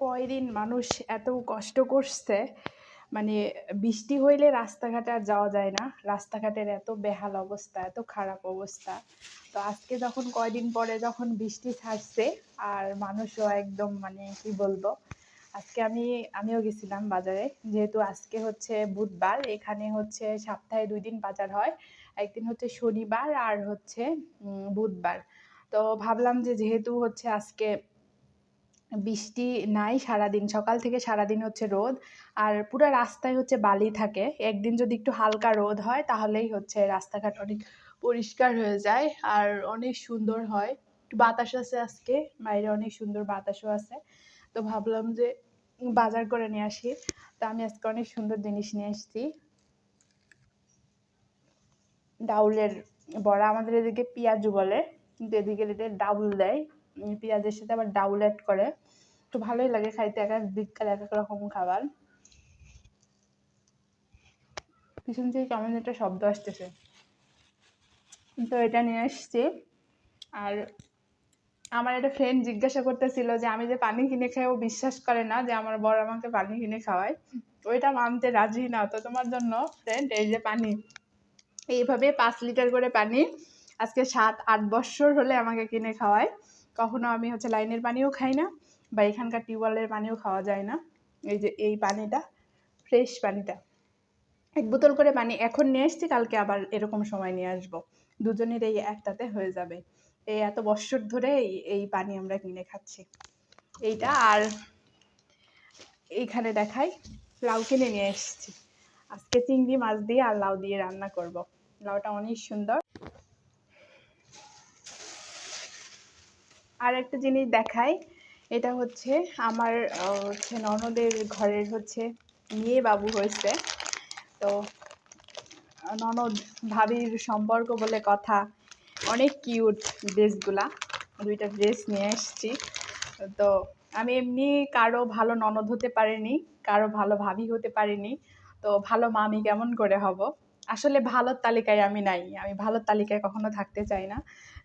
কয়দিন মানুষ এত কষ্ট করছে মানে বৃষ্টি হইলে রাস্তাঘাটে আর যাওয়া যায় না। রাস্তাঘাটের এত বেহাল অবস্থা, এত খারাপ অবস্থা। তো আজকে যখন কয়দিন পরে যখন বৃষ্টি ছাড়ছে আর মানুষও একদম মানে কি বলব, আজকে আমি, আমিও গেছিলাম বাজারে। যেহেতু আজকে হচ্ছে বুধবার, এখানে হচ্ছে সপ্তাহে দুই দিন বাজার হয়। একদিন হচ্ছে শনিবার আর হচ্ছে বুধবার। তো ভাবলাম যে যেহেতু হচ্ছে আজকে বৃষ্টি নাই, সারাদিন, সকাল থেকে সারাদিন হচ্ছে রোদ, আর পুরো রাস্তায় হচ্ছে বালি থাকে। একদিন যদি একটু হালকা রোদ হয়, তাহলেই হচ্ছে রাস্তাঘাট অনেক পরিষ্কার হয়ে যায়, আর অনেক সুন্দর হয়। একটু বাতাস আছে আজকে, বাইরে অনেক সুন্দর বাতাসও আছে। তো ভাবলাম যে বাজার করে নিয়ে আসি। তো আমি আজকে অনেক সুন্দর জিনিস নিয়ে এসেছি ডাউলের বড়া, আমাদের এদিকে পেঁয়াজু বলে, কিন্তু এদিকে এদের ডাউল দেয়। পেঁয়াজের সাথে আবার ডাউল অ্যাড করে। একটু ভালোই লাগে খাইতে, এক এক দিককার এক এক রকম খাবার। পিছন থেকে কেমন একটা শব্দ আসতেছে। তো এটা নিয়ে এসছি আর আমার একটা ফ্রেন্ড জিজ্ঞাসা করতেছিল যে, আমি যে পানি কিনে খাই, ও বিশ্বাস করে না যে আমার বড় আমাকে পানি কিনে খাওয়ায়। ওইটা মানতে রাজি না। তো তোমার জন্য ফ্রেন্ড এই যে পানি, এইভাবে পাঁচ লিটার করে পানি আজকে সাত, আট বছর হলে আমাকে কিনে খাওয়ায়। কখনো আমি হচ্ছে লাইনের পানিও খাই না বা এখানকার টিউবওয়েলের পানিও খাওয়া যায় না। এই যে এই পানিটা, ফ্রেশ পানিটা। এক বোতল করে পানি এখন নিয়ে এসছি কালকে আবার এরকম সময় নিয়ে আসব। দুজনের এই একটাতে হয়ে যাবে। এই এত বছর ধরে এই পানি আমরা কিনে খাচ্ছি। এইটা আর এইখানে দেখাই, লাউ কিনে নিয়ে এসেছি। আজকে চিংড়ি, মাছ দিয়ে আর লাউ দিয়ে রান্না করব। লাউটা অনেক সুন্দর। আর একটা জিনিস দেখাই, এটা হচ্ছে আমার হচ্ছে ননদের ঘরের হচ্ছে মেয়ে বাবু হয়েছে। তো, ননদ ভাবির সম্পর্ক বলে কথা, অনেক কিউট ড্রেসগুলা, দুইটা ড্রেস নিয়ে এসেছি। তো, আমি এমনি কারও ভালো ননদ হতে পারিনি, কারও ভালো ভাবি হতে পারিনি। তো, ভালো মামি কেমন করে হব? আসলে ভালোর তালিকায় আমি নাই, আমি ভালোর তালিকায় কখনো থাকতে চাই না।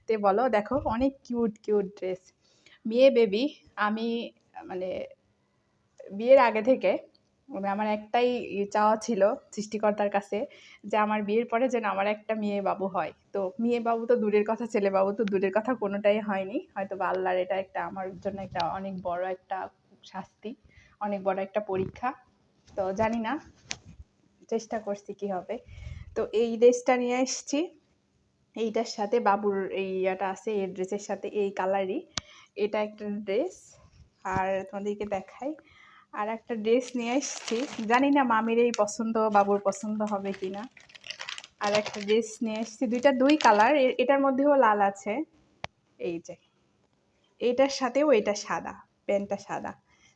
তে বলো। দেখো, অনেক কিউট কিউট ড্রেস মেয়ে বেবি আমি মানে বিয়ের আগে থেকে মানে আমার একটাই চাওয়া ছিল সৃষ্টিকর্তার কাছে যে আমার বিয়ের পরে যেন আমার একটা মেয়ে বাবু হয়। তো মেয়ে বাবু তো দূরের কথা, ছেলে বাবু তো দূরের কথা কোনোটাই হয়নি। হয়তো বা আল্লাহর এটা একটা, আমার জন্য একটা অনেক বড় একটা শাস্তি, অনেক বড় একটা পরীক্ষা। তো জানি না, চেষ্টা করছি কি হবে। তো এই ড্রেসটা নিয়ে এসছি এইটার সাথে বাবুর এই ইয়াটা আছে, এই ড্রেসের সাথে এই কালারই। এটা একটা ড্রেস। আর তোমাদেরকে দেখাই। আর একটা ড্রেস নিয়ে এসেছি। জানি না মামির এই পছন্দ, বাবুর পছন্দ হবে কি না আর একটা ড্রেস নিয়ে এসেছি। দুইটা দুই কালার। এটার মধ্যেও লাল আছে। এই যে। এইটার সাথেও এটা সাদা, প্যান্টটা সাদা।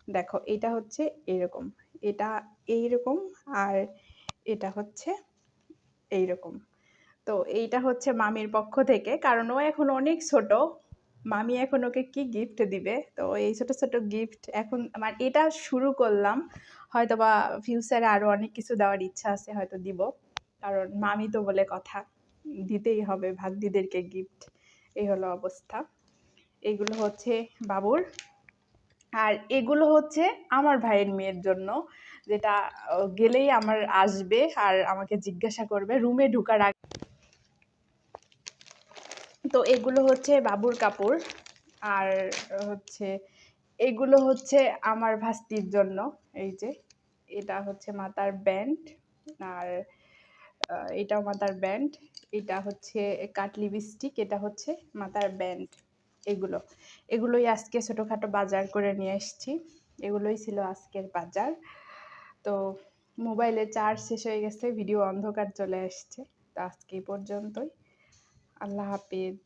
দেখো, এটা হচ্ছে এরকম। এটা এইরকম আর এটা হচ্ছে এইরকম। তো এইটা হচ্ছে মামির পক্ষ থেকে। কারণ ও এখন অনেক ছোট। মামি এখন ওকে কি গিফট দিবে? তো এই ছোট ছোট গিফট এখন মানে এটা শুরু করলাম। হয়তো বা ফিউচারে আরও অনেক কিছু দেওয়ার ইচ্ছা আছে, হয়তো দিব। কারণ মামি তো বলে কথা, দিতেই হবে ভাগ্যিদেরকে গিফট এই হলো অবস্থা। এগুলো হচ্ছে বাবুর। আর এগুলো হচ্ছে আমার ভাইয়ের মেয়ের জন্য। যেটা গেলেই আমার আসবে আর আমাকে জিজ্ঞাসা করবে রুমে ঢুকার আগে তো এগুলো হচ্ছে বাবুর কাপড় আর হচ্ছে এগুলো হচ্ছে আমার ভাস্তির জন্য, এই যে। এটা হচ্ছে মাতার ব্যান্ড আর এটাও মাতার ব্যান্ড। এটা হচ্ছে কাটলি বিস্টিক, এটা হচ্ছে মাতার ব্যান্ড, এগুলো। এগুলোই আজকে ছোটোখাটো বাজার করে নিয়ে এসেছি। এগুলোই ছিল আজকের বাজার। তো মোবাইলে চার্জ শেষ হয়ে গেছে, ভিডিও অন্ধকার চলে আসছে। তো আজকে পর্যন্তই। আল্লাহ হাফিজ